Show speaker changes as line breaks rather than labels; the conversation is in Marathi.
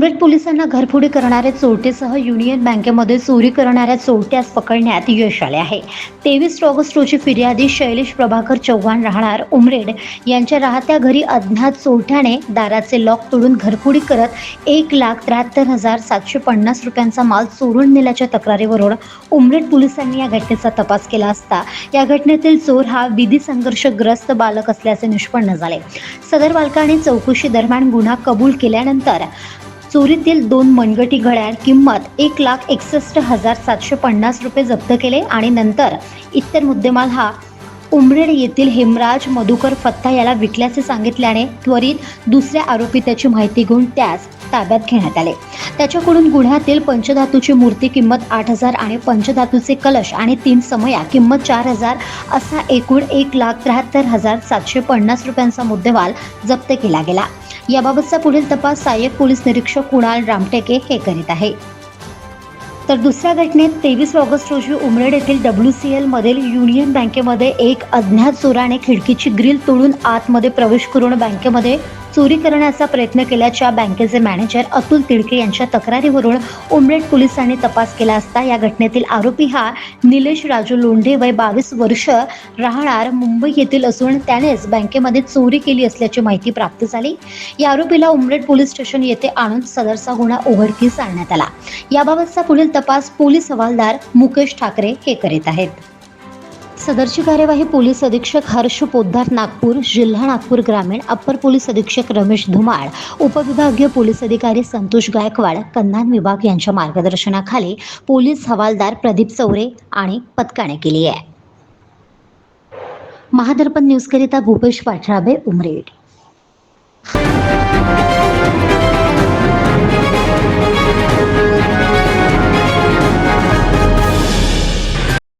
उमरेड पोलिसांना घरफोडी करणाऱ्या चोरटेसह युनियन बँकेमध्ये चोरी करणाऱ्या चोरट्यास पकडण्यात यश आले आहे. तेवीस ऑगस्ट रोजी फिर्यादी शैलेश प्रभाकर चव्हाण राहणार उमरेड यांच्या राहत्या घरी अज्ञात चोरट्याने दाराचे लॉक तोडून घरफोडी करत एक लाख त्र्याहत्तर हजार सातशे पन्नास रुपयांचा माल चोरून नेल्याच्या तक्रारीवरून उमरेड पोलिसांनी या घटनेचा तपास केला असता. या घटनेतील चोर हा विधी संघर्षग्रस्त बालक असल्याचे निष्पन्न झाले. सदर बालकाने चौकशी दरम्यान गुन्हा कबूल केल्यानंतर चोरीतील दोन मनगटी घड्याळ किंमत एक लाख एकसष्ट हजार सातशे पन्नास रुपये जप्त केले आणि नंतर इतर मुद्देमाल हा उमरेड येथील हेमराज मधुकर फत्ता याला विकल्याचे सांगितल्याने त्वरित दुसऱ्या आरोपी त्याची माहिती घेऊन त्यास ताब्यात घेण्यात आले. त्याच्याकडून गुन्ह्यातील पंचधातूची मूर्ती किंमत आठ हजार आणि पंचधातूचे कलश आणि तीन समया किंमत चार हजार असा एकूण एक लाख त्र्याहत्तर हजार सातशे पन्नास रुपयांचा मुद्देमाल जप्त केला गेला. याबाबतचा पुढील तपास सहाय्यक पोलीस निरीक्षक कुणाल रामटेके हे करीत आहे. तर दुसऱ्या घटनेत तेवीस ऑगस्ट रोजी उमरेड येथील डब्ल्यू सी एल मधील युनियन बँकेमध्ये एक अज्ञात चोराने खिडकीची ग्रिल तोडून आतमध्ये प्रवेश करून बँकेमध्ये चोरी करण्याचा प्रयत्न केल्याच्या बँकेचे मॅनेजर अतुल तिडके यांच्या तक्रारीवरून उमरेड पोलिसांनी तपास केला असता या घटनेतील आरोपी हा निलेश राजू लोंढे वय बावीस वर्ष राहणार मुंबई येथील असून त्यानेच बँकेमध्ये चोरी केली असल्याची माहिती प्राप्त झाली. या आरोपीला उमरेड पोलीस स्टेशन येथे आणून सदरचा गुन्हा उघडकीस आणण्यात आला. याबाबतचा पुढील तपास पोलीस हवालदार मुकेश ठाकरे हे करीत आहेत. सदरची कार्यवाही पोलीस अधीक्षक हर्ष पोद्दार नागपूर जिल्हा नागपूर ग्रामीण अप्पर पोलीस अधीक्षक रमेश धुमाळ उपविभागीय पोलीस अधिकारी संतोष गायकवाड कन्हान विभाग यांच्या मार्गदर्शनाखाली पोलीस हवालदार प्रदीप चौरे आणि पथकाने केली आहे. महादर्पण न्यूजकरिता भूपेश पाठराबे उमरेड.